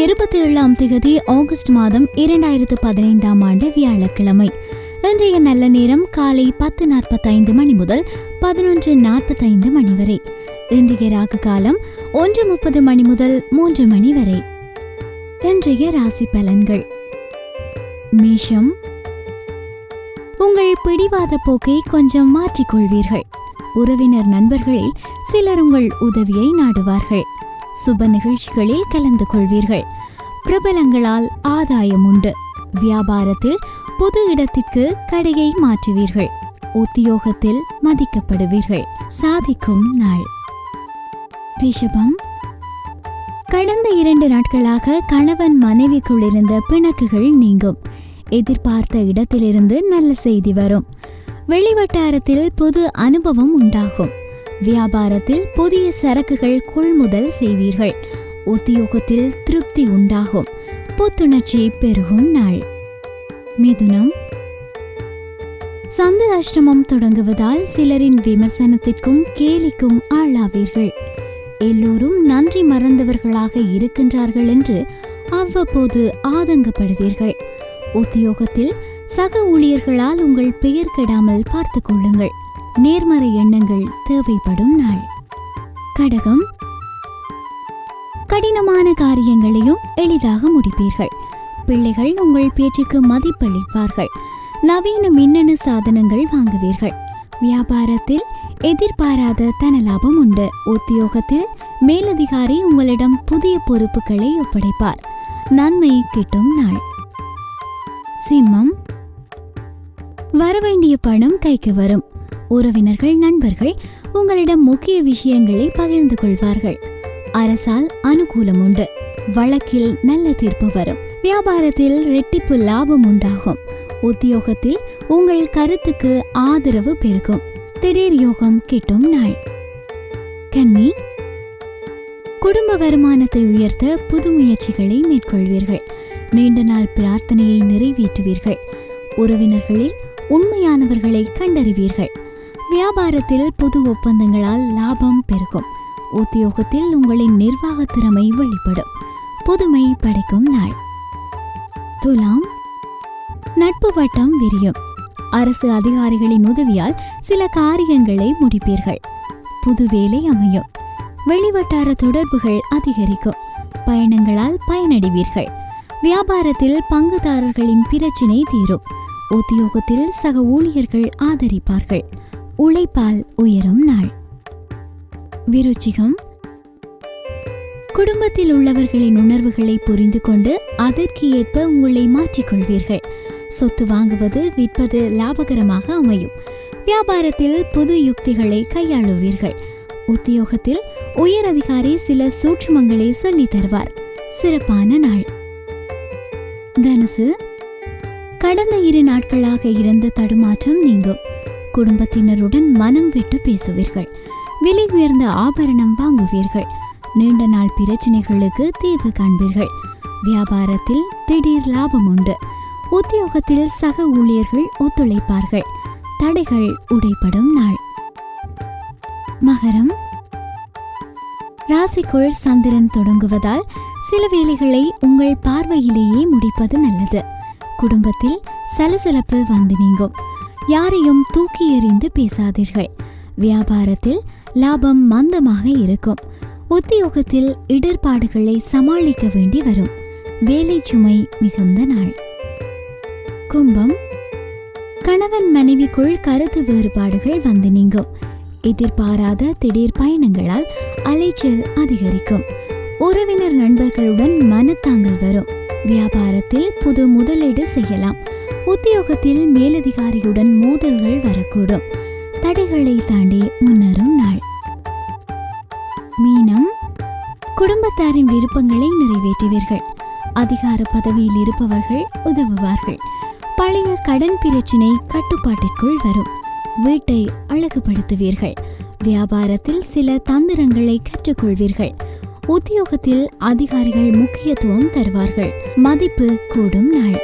இருபத்தி ஏழாம் திகதி ஆகஸ்ட் மாதம் இரண்டாயிரத்து பதினைந்தாம் ஆண்டு வியாழக்கிழமை. இன்றைய நல்ல நேரம் காலை பத்து நாற்பத்தைந்து மணி முதல் பதினொன்று நாற்பத்தைந்து மணி வரை. இன்றைய ராகு காலம் ஒன்று முப்பது மணி முதல் மூன்று மணி வரை. இன்றைய ராசி பலன்கள். மேஷம். உங்கள் பிடிவாத போக்கை கொஞ்சம் மாற்றிக்கொள்வீர்கள். உறவினர் நண்பர்களில் சிலர் உங்கள் உதவியை நாடுவார்கள். சுப நிகழ்ச்சிகளில் கலந்து கொள்வீர்கள். பிரபலங்களால் ஆதாயம் உண்டு. வியாபாரத்தில் புது இடத்திற்கு கடையை மாற்றுவீர்கள். உத்தியோகத்தில் மதிக்கப்படுவீர்கள். சாதிக்கும் நாள். ரிஷபம். கடந்த இரண்டு நாட்களாக கணவன் மனைவிக்குள் இருந்த பிணக்குகள் நீங்கும். எதிர்பார்த்த இடத்திலிருந்து நல்ல செய்தி வரும். வெளிவட்டாரத்தில் புது அனுபவம் உண்டாகும். வியாபாரத்தில் புதிய சரக்குகள் கொள்முதல் செய்வீர்கள். உத்தியோகத்தில் திருப்தி உண்டாகும். புத்துணர்ச்சி பெருகும் நாள். மிதுனம். சந்திராஷ்டமம் தொடங்குவதால் சிலரின் விமர்சனத்திற்கும் கேலிக்கும் ஆளாவீர்கள். எல்லோரும் நன்றி மறந்தவர்களாக இருக்கின்றார்கள் என்று அவ்வப்போது ஆதங்கப்படுவீர்கள். உத்தியோகத்தில் சக ஊழியர்களால் உங்கள் பெயர் கெடாமல் பார்த்துக் கொள்ளுங்கள். நேர்மறை எண்ணங்கள் தேவைப்படும் நாள். கடகம். கடினமான காரியங்களையும் எளிதாக முடிப்பீர்கள். பிள்ளைகள் உங்கள் பேச்சுக்கு மதிப்பளிப்பார்கள். நவீன மின்னணு சாதனங்கள் வாங்குவீர்கள். வியாபாரத்தில் எதிர்பாராத தனலாபம் உண்டு. உத்தியோகத்தில் மேலதிகாரி உங்களிடம் புதிய பொறுப்புகளை ஒப்படைப்பார். நன்மை கிட்டும் நாள். சிம்மம். வரவேண்டிய பணம் கைக்கு வரும். உறவினர்கள் நண்பர்கள் உங்களிடம் முக்கிய விஷயங்களை பகிர்ந்து கொள்வார்கள். அரசால் அனுகூலம் உண்டு. வழக்கில் நல்ல தீர்ப்பு வரும். வியாபாரத்தில் ரெட்டிப்பு லாபம் உண்டாகும். உத்தியோகத்தில் உங்கள் கருத்துக்கு ஆதரவு பெருகும். திடீர் யோகம் கிட்டும் நாள். கன்னி குடும்ப வருமானத்தை உயர்த்த புது முயற்சிகளை மேற்கொள்வீர்கள். நீண்ட நாள் பிரார்த்தனையை நிறைவேற்றுவீர்கள். உறவினர்களில் உண்மையானவர்களை கண்டறிவீர்கள். வியாபாரத்தில் புது ஒப்பந்தங்களால் லாபம் பெருகும். உத்தியோகத்தில் உங்களின் நிர்வாக திறமை வெளிப்படும். புதுமை படைக்கும் நாள். துலாம். நட்பு வட்டம் விரியும். அரசு அதிகாரிகளின் உதவியால் சில காரியங்களை முடிப்பீர்கள். புது வேலை அமையும். வெளிவட்டார தொடர்புகள் அதிகரிக்கும். பயணங்களால் பயனடைவீர்கள். வியாபாரத்தில் பங்குதாரர்களின் பிரச்சினை தீரும். உத்தியோகத்தில் சக ஊழியர்கள் ஆதரிப்பார்கள். உழைப்பால் உயரும் நாள். விருச்சிகம். குடும்பத்தில் உள்ளவர்களின் உணர்வுகளை புரிந்து கொண்டு அதற்கு ஏற்ப உங்களை மாற்றிக்கொள்வீர்கள் சொத்து வாங்குவது விற்பது லாபகரமாக அமையும். வியாபாரத்தில் புது யுக்திகளை கையாளுவீர்கள். உத்தியோகத்தில் உயர் அதிகாரி சில சூட்சுமங்களை சொல்லித் தருவார். சிறப்பான நாள். தனுசு. கடந்த இரு நாட்களாக இருந்த தடுமாற்றம் நீங்கும். குடும்பத்தினருடன் மனம் விட்டு பேசுவீர்கள். விலை உயர்ந்த ஆபரணம் வாங்குவீர்கள். நீண்ட நாள் பிரச்சனைகளுக்கு தீர்வு காண்பீர்கள். வியாபாரத்தில் திடீர் லாபம் உண்டு. உத்தியோகத்தில் சக ஊழியர்கள் ஒத்துழைப்பார்கள். தடைகள் உடைப்படும் நாள். மகரம். ராசிக்குள் சந்திரன் தொடங்குவதால் சில வேலைகளை உங்கள் பார்வையிலேயே முடிப்பது நல்லது. குடும்பத்தில் சலசலப்பு வந்து நீங்கும். யாரையும் தூக்கி எறிந்து பேசாதீர்கள். வியாபாரத்தில் லாபம் மந்தமாக இருக்கும். உத்தியோகத்தில் இடர்பாடுகளை சமாளிக்க வேண்டி வரும். வேலை சுமை மிகுந்த நாள். கும்பம். கணவன் மனைவிக்குள் கருத்து வேறுபாடுகள் வந்து நீங்கும். எதிர்பாராத திடீர் பயணங்களால் அலைச்சல் அதிகரிக்கும். உறவினர் நண்பர்களுடன் மனத்தாங்கல் வரும். வியாபாரத்தில் புது முதலீடு செய்யலாம். உத்தியோகத்தில் மேலதிகாரியுடன் மோதல்கள் வரக்கூடும். தடைகளை தாண்டி முன்னேறும் நாள். மீனம் குடும்பத்தாரின் விருப்பங்களை நிறைவேற்றுவீர்கள். அதிகார பதவியில் இருப்பவர்கள் உதவுவார்கள். பழைய கடன் பிரச்சினை கட்டுப்பாட்டிற்குள் வரும். வீட்டை அழகுபடுத்துவீர்கள். வியாபாரத்தில் சில தந்திரங்களை கற்றுக்கொள்வீர்கள். உத்தியோகத்தில் அதிகாரிகள் முக்கியத்துவம் தருவார்கள். மதிப்பு கூடும் நாள்.